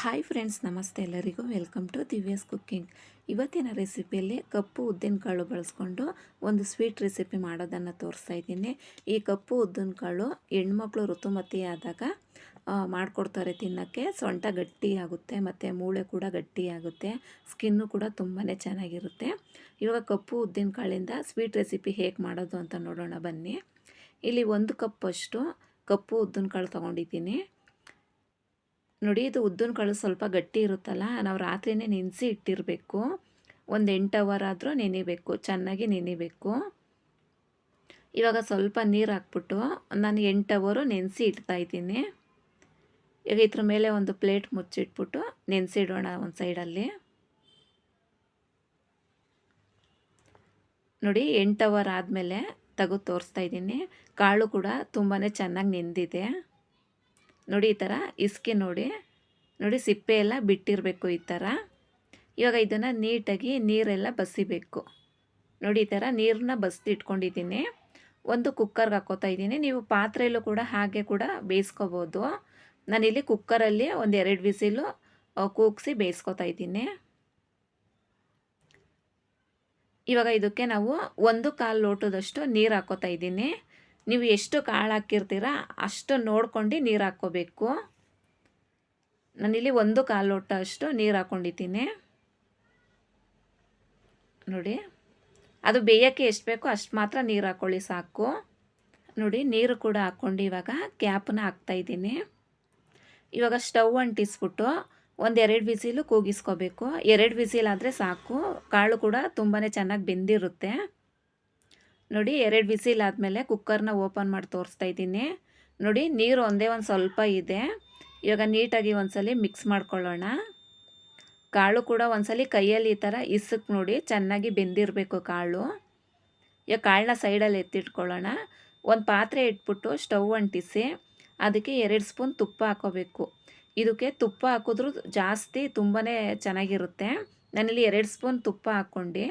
Hi friends ನಮಸ್ತೆ ಎಲ್ಲರಿಗೂ. Welcome to Divya's cooking ಇವತ್ತಿನ ರೆಸಿಪಿಯಲ್ಲಿ ಕಪ್ಪು ಉದ್ದಿನಕಾಳು ಬಳಸ್ಕೊಂಡು ಒಂದು ಸ್ವೀಟ್ ರೆಸಿಪಿ ಮಾಡೋದನ್ನು ತೋರಿಸ್ತಾ ಇದ್ದೀನಿ. ಈ ಕಪ್ಪು ಉದ್ದಿನಕಾಳು ಹೆಣ್ಮಕ್ಳು ಋತುಮತಿ ಆದಾಗ ಮಾಡಿಕೊಡ್ತಾರೆ ತಿನ್ನೋಕ್ಕೆ. ಸೊಂಟ ಗಟ್ಟಿಯಾಗುತ್ತೆ ಮತ್ತು ಮೂಳೆ ಕೂಡ ಗಟ್ಟಿಯಾಗುತ್ತೆ ಸ್ಕಿನ್ನು ಕೂಡ ತುಂಬಾ ಚೆನ್ನಾಗಿರುತ್ತೆ. ಇವಾಗ ಕಪ್ಪು ಉದ್ದಿನ ಕಾಳಿಂದ ಸ್ವೀಟ್ ರೆಸಿಪಿ ಹೇಗೆ ಮಾಡೋದು ಅಂತ ನೋಡೋಣ ಬನ್ನಿ. ಇಲ್ಲಿ ಒಂದು ಕಪ್ಪಷ್ಟು ಕಪ್ಪು ಉದ್ದಿನಕಾಳು ತೊಗೊಂಡಿದ್ದೀನಿ. ನೋಡಿ ಇದು ಉದ್ದಿನ ಕಾಳು ಸ್ವಲ್ಪ ಗಟ್ಟಿ ಇರುತ್ತಲ್ಲ, ನಾವು ರಾತ್ರಿನೇ ನೆನೆಸಿ ಇಟ್ಟಿರಬೇಕು. ಒಂದು ಎಂಟು ಅವರ್ ಆದರೂ ನೆನಿಬೇಕು, ಚೆನ್ನಾಗಿ ನೆನಿಬೇಕು. ಇವಾಗ ಸ್ವಲ್ಪ ನೀರು ಹಾಕ್ಬಿಟ್ಟು ನಾನು ಎಂಟು ಅವರು ನೆನೆಸಿ ಇಡ್ತಾ ಇದ್ದೀನಿ. ಈಗ ಇದ್ರ ಮೇಲೆ ಒಂದು ಪ್ಲೇಟ್ ಮುಚ್ಚಿಟ್ಬಿಟ್ಟು ನೆನೆಸಿಡೋಣ ಒಂದು ಸೈಡಲ್ಲಿ. ನೋಡಿ ಎಂಟು ಅವರ್ ಆದಮೇಲೆ ತೆಗೆದು ತೋರಿಸ್ತಾ ಇದ್ದೀನಿ. ಕಾಳು ಕೂಡ ತುಂಬಾ ಚೆನ್ನಾಗಿ ನೆಂದಿದೆ. ನೋಡಿ ಈ ಥರ ಇಸ್ಕಿ ನೋಡಿ ನೋಡಿ ಸಿಪ್ಪೆ ಎಲ್ಲ ಬಿಟ್ಟಿರಬೇಕು ಈ ಥರ. ಇವಾಗ ಇದನ್ನು ನೀಟಾಗಿ ನೀರೆಲ್ಲ ಬಸಿಬೇಕು. ನೋಡಿ ಈ ಥರ ನೀರನ್ನ ಬಸ್ದು ಇಟ್ಕೊಂಡಿದ್ದೀನಿ ಒಂದು ಕುಕ್ಕರ್ಗೆ ಹಾಕೋತಾ ಇದ್ದೀನಿ. ನೀವು ಪಾತ್ರೆಯಲ್ಲೂ ಕೂಡ ಹಾಗೆ ಕೂಡ ಬೇಯಿಸ್ಕೋಬೋದು. ನಾನಿಲ್ಲಿ ಕುಕ್ಕರಲ್ಲಿ ಒಂದು ಎರಡು ವಿಸಿಲು ಕೂಗಿಸಿ ಬೇಯಿಸ್ಕೋತಾ ಇದ್ದೀನಿ. ಇವಾಗ ಇದಕ್ಕೆ ನಾವು ಒಂದು ಕಾಲು ಲೋಟದಷ್ಟು ನೀರು ಹಾಕೋತಾ ಇದ್ದೀನಿ. ನೀವು ಎಷ್ಟು ಕಾಳು ಹಾಕಿರ್ತೀರ ಅಷ್ಟು ನೋಡ್ಕೊಂಡು ನೀರು ಹಾಕ್ಕೋಬೇಕು. ನಾನಿಲ್ಲಿ ಒಂದು ಕಾಲು ಲೋಟ ಅಷ್ಟು ನೀರು ಹಾಕ್ಕೊಂಡಿದ್ದೀನಿ. ನೋಡಿ, ಅದು ಬೇಯೋಕ್ಕೆ ಎಷ್ಟು ಬೇಕೋ ಅಷ್ಟು ಮಾತ್ರ ನೀರು ಹಾಕ್ಕೊಳ್ಳಿ ಸಾಕು. ನೋಡಿ, ನೀರು ಕೂಡ ಹಾಕ್ಕೊಂಡು ಇವಾಗ ಕ್ಯಾಪನ್ನ ಹಾಕ್ತಾಯಿದ್ದೀನಿ ಇವಾಗ ಸ್ಟವ್ ಅಂಟಿಸ್ಬಿಟ್ಟು ಒಂದು ಎರಡು ವಿಸಿಲು ಕೂಗಿಸ್ಕೋಬೇಕು. ಎರಡು ವಿಸಿಲ್ ಆದರೆ ಸಾಕು. ಕಾಳು ಕೂಡ ತುಂಬಾ ಚೆನ್ನಾಗಿ ಬೆಂದಿರುತ್ತೆ. ನೋಡಿ ಎರಡು ವಿಸಿಲ್ ಆದಮೇಲೆ ಕುಕ್ಕರ್ನ ಓಪನ್ ಮಾಡಿ ತೋರಿಸ್ತಾ ಇದ್ದೀನಿ. ನೋಡಿ ನೀರು ಒಂದೇ ಒಂದು ಸ್ವಲ್ಪ ಇದೆ. ಇವಾಗ ನೀಟಾಗಿ ಒಂದ್ಸಲಿ ಮಿಕ್ಸ್ ಮಾಡ್ಕೊಳ್ಳೋಣ. ಕಾಳು ಕೂಡ ಒಂದ್ಸಲಿ ಕೈಯಲ್ಲಿ ಈ ಥರ ಇಸಕ್ಕೆ ನೋಡಿ ಚೆನ್ನಾಗಿ ಬೆಂದಿರಬೇಕು ಕಾಳು. ಈಗ ಕಾಳನ್ನ ಸೈಡಲ್ಲಿ ಎತ್ತಿಟ್ಕೊಳ್ಳೋಣ. ಒಂದು ಪಾತ್ರೆ ಇಟ್ಬಿಟ್ಟು ಸ್ಟವ್ ಅಂಟಿಸಿ ಅದಕ್ಕೆ ಎರಡು ಸ್ಪೂನ್ ತುಪ್ಪ ಹಾಕೋಬೇಕು. ಇದಕ್ಕೆ ತುಪ್ಪ ಹಾಕಿದ್ರೂ ಜಾಸ್ತಿ ತುಂಬಾ ಚೆನ್ನಾಗಿರುತ್ತೆ. ನಾನಿಲ್ಲಿ ಎರಡು ಸ್ಪೂನ್ ತುಪ್ಪ ಹಾಕ್ಕೊಂಡು,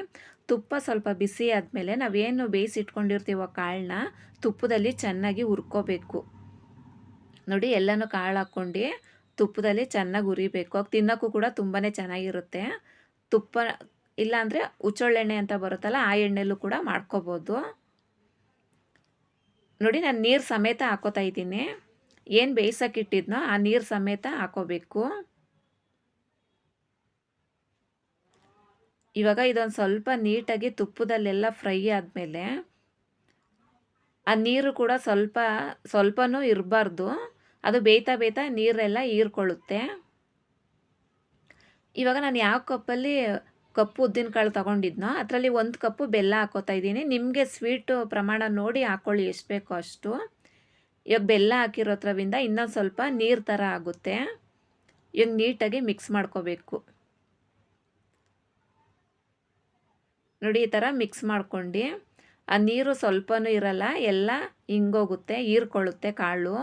ತುಪ್ಪ ಸ್ವಲ್ಪ ಬಿಸಿ ಆದಮೇಲೆ ನಾವೇನು ಬೇಯಿಸಿಟ್ಕೊಂಡಿರ್ತೀವೋ ಕಾಳನ್ನ ತುಪ್ಪದಲ್ಲಿ ಚೆನ್ನಾಗಿ ಹುರ್ಕೋಬೇಕು. ನೋಡಿ ಎಲ್ಲನೂ ಕಾಳು ಹಾಕ್ಕೊಂಡು ತುಪ್ಪದಲ್ಲಿ ಚೆನ್ನಾಗಿ ಹುರಿಬೇಕು. ಅವಾಗ ತಿನ್ನೋಕ್ಕೂ ಕೂಡ ತುಂಬಾ ಚೆನ್ನಾಗಿರುತ್ತೆ. ತುಪ್ಪ ಇಲ್ಲಾಂದರೆ ಹುಚ್ಚೊಳ್ಳೆಣ್ಣೆ ಅಂತ ಬರುತ್ತಲ್ಲ, ಆ ಎಣ್ಣೆಲ್ಲೂ ಕೂಡ ಮಾಡ್ಕೋಬೋದು. ನೋಡಿ ನಾನು ನೀರು ಸಮೇತ ಹಾಕೋತಾ ಇದ್ದೀನಿ. ಏನು ಬೇಯಿಸೋಕ್ಕಿಟ್ಟಿದ್ನೋ ಆ ನೀರು ಸಮೇತ ಹಾಕೋಬೇಕು. ಇವಾಗ ಇದೊಂದು ಸ್ವಲ್ಪ ನೀಟಾಗಿ ತುಪ್ಪದಲ್ಲೆಲ್ಲ ಫ್ರೈ ಆದಮೇಲೆ ಆ ನೀರು ಕೂಡ ಸ್ವಲ್ಪ, ಸ್ವಲ್ಪನೂ ಇರಬಾರ್ದು. ಅದು ಬೇಯ್ತಾ ಬೇಯ್ತಾ ನೀರೆಲ್ಲ ಹೀರ್ಕೊಳ್ಳುತ್ತೆ. ಇವಾಗ ನಾನು ಯಾವ ಕಪ್ಪಲ್ಲಿ ಕಪ್ಪು ಉದ್ದಿನಕಾಳು ತೊಗೊಂಡಿದ್ನೋ ಅದರಲ್ಲಿ ಒಂದು ಕಪ್ಪು ಬೆಲ್ಲ ಹಾಕೋತಾ ಇದ್ದೀನಿ. ನಿಮಗೆ ಸ್ವೀಟು ಪ್ರಮಾಣ ನೋಡಿ ಹಾಕ್ಕೊಳ್ಳಿ ಎಷ್ಟು ಬೇಕೋ ಅಷ್ಟು. ಇವಾಗ ಬೆಲ್ಲ ಹಾಕಿರೋದ್ರಿಂದ ಇನ್ನೊಂದು ಸ್ವಲ್ಪ ನೀರು ಥರ ಆಗುತ್ತೆ. ಇವಾಗ ನೀಟಾಗಿ ಮಿಕ್ಸ್ ಮಾಡ್ಕೋಬೇಕು. ನೋಡಿ ಈ ಥರ ಮಿಕ್ಸ್ ಮಾಡ್ಕೊಂಡು, ಆ ನೀರು ಸ್ವಲ್ಪನೂ ಇರಲ್ಲ, ಎಲ್ಲ ಹಿಂಗೋಗುತ್ತೆ ಹೀರ್ಕೊಳ್ಳುತ್ತೆ ಕಾಳು.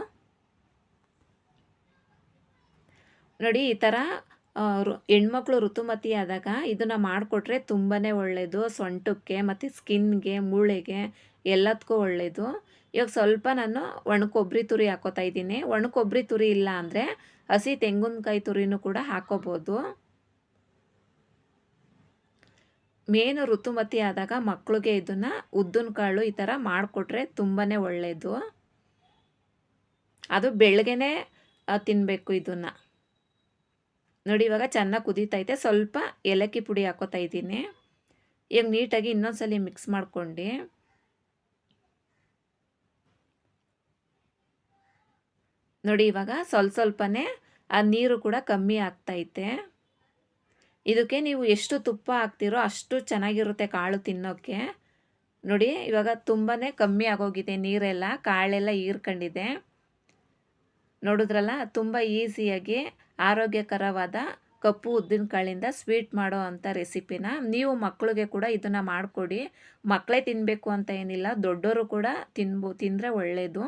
ನೋಡಿ ಈ ಥರ ಹೆಣ್ಮಕ್ಳು ಋತುಮತಿ ಆದಾಗ ಇದನ್ನು ಮಾಡಿಕೊಟ್ರೆ ತುಂಬಾ ಒಳ್ಳೆಯದು ಸೊಂಟಕ್ಕೆ ಮತ್ತು ಸ್ಕಿನ್ಗೆ, ಮೂಳೆಗೆ ಎಲ್ಲದಕ್ಕೂ ಒಳ್ಳೆಯದು ಇವಾಗ ಸ್ವಲ್ಪ ನಾನು ಒಣ ಕೊಬ್ಬರಿ ತುರಿ ಹಾಕೋತಾ ಇದ್ದೀನಿ. ಒಣ ಕೊಬ್ಬರಿ ತುರಿ ಇಲ್ಲ ಅಂದರೆ ಹಸಿ ತೆಂಗಿನಕಾಯಿ ತುರಿನೂ ಕೂಡ ಹಾಕೋಬೋದು. ಮೇನು ಋತುಮತಿ ಆದಾಗ ಮಕ್ಕಳಿಗೆ ಇದನ್ನು ಉದ್ದಿನ ಕಾಳು ಈ ಥರ ಮಾಡಿಕೊಟ್ರೆ ತುಂಬಾ ಒಳ್ಳೆಯದು ಅದು ಬೆಳಗ್ಗೆನೇ ತಿನ್ನಬೇಕು ಇದನ್ನು. ನೋಡಿ, ಇವಾಗ ಚೆನ್ನಾಗಿ ಕುದೀತೈತೆ. ಸ್ವಲ್ಪ ಏಲಕ್ಕಿ ಪುಡಿ ಹಾಕೋತಾ ಇದ್ದೀನಿ. ಈಗ ನೀಟಾಗಿ ಇನ್ನೊಂದ್ಸಲಿ ಮಿಕ್ಸ್ ಮಾಡ್ಕೊಂಡು. ನೋಡಿ, ಇವಾಗ ಸ್ವಲ್ಪ ಸ್ವಲ್ಪನೇ, ಆ, ನೀರು ಕೂಡ ಕಮ್ಮಿ ಆಗ್ತೈತೆ. ಇದಕ್ಕೆ ನೀವು ಎಷ್ಟು ತುಪ್ಪ ಹಾಕ್ತಿರೋ ಅಷ್ಟು ಚೆನ್ನಾಗಿರುತ್ತೆ ಕಾಳು ತಿನ್ನೋಕ್ಕೆ. ನೋಡಿ, ಇವಾಗ ತುಂಬಾ ಕಮ್ಮಿ ಆಗೋಗಿದೆ ನೀರೆಲ್ಲ, ಕಾಳೆಲ್ಲ ಹೀರ್ಕೊಂಡಿದೆ. ನೋಡಿದ್ರಲ್ಲ, ತುಂಬ ಈಸಿಯಾಗಿ ಆರೋಗ್ಯಕರವಾದ ಕಪ್ಪು ಉದ್ದಿನ ಕಾಳಿಂದ ಸ್ವೀಟ್ ಮಾಡೋ ಅಂಥ ರೆಸಿಪಿನ ನೀವು ಮಕ್ಕಳಿಗೆ ಕೂಡ ಇದನ್ನು ಮಾಡಿಕೊಡಿ. ಮಕ್ಕಳೇ ತಿನ್ನಬೇಕು ಅಂತ ಏನಿಲ್ಲ ದೊಡ್ಡವರು ಕೂಡ ತಿನ್ಬೋ, ತಿಂದರೆ ಒಳ್ಳೆಯದು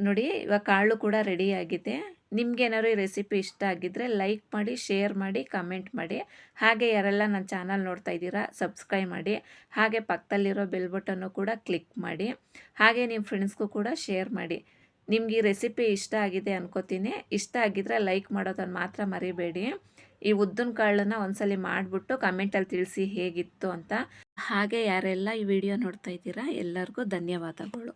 ನೋಡಿ, ಇವಾಗ ಕಾಳು ಕೂಡ ರೆಡಿಯಾಗಿದೆ ನಿಮಗೇನಾದ್ರು ಈ ರೆಸಿಪಿ ಇಷ್ಟ ಆಗಿದ್ದರೆ ಲೈಕ್ ಮಾಡಿ ಶೇರ್ ಮಾಡಿ ಕಮೆಂಟ್ ಮಾಡಿ. ಹಾಗೆ ಯಾರೆಲ್ಲ ನನ್ನ ಚಾನಲ್ ನೋಡ್ತಾ ಇದ್ದೀರಾ ಸಬ್ಸ್ಕ್ರೈಬ್ ಮಾಡಿ. ಹಾಗೆ ಪಕ್ಕದಲ್ಲಿರೋ ಬೆಲ್ ಬಟನ್ನು ಕೂಡ ಕ್ಲಿಕ್ ಮಾಡಿ. ಹಾಗೆ ನಿಮ್ಮ ಫ್ರೆಂಡ್ಸ್ಗೂ ಕೂಡ ಶೇರ್ ಮಾಡಿ. ನಿಮ್ಗೆ ಈ ರೆಸಿಪಿ ಇಷ್ಟ ಆಗಿದೆ ಅನ್ಕೋತೀನಿ. ಇಷ್ಟ ಆಗಿದ್ರೆ ಲೈಕ್ ಮಾಡೋದನ್ನು ಮಾತ್ರ ಮರಿಬೇಡಿ. ಈ ಉದ್ದಿನ ಕಾಳನ್ನು ಒಂದ್ಸಲಿ ಮಾಡಿಬಿಟ್ಟು ಕಮೆಂಟಲ್ಲಿ ತಿಳಿಸಿ ಹೇಗಿತ್ತು ಅಂತ. ಹಾಗೆ ಯಾರೆಲ್ಲ ಈ ವಿಡಿಯೋ ನೋಡ್ತಾ ಇದ್ದೀರಾ, ಎಲ್ಲರಿಗೂ ಧನ್ಯವಾದಗಳು.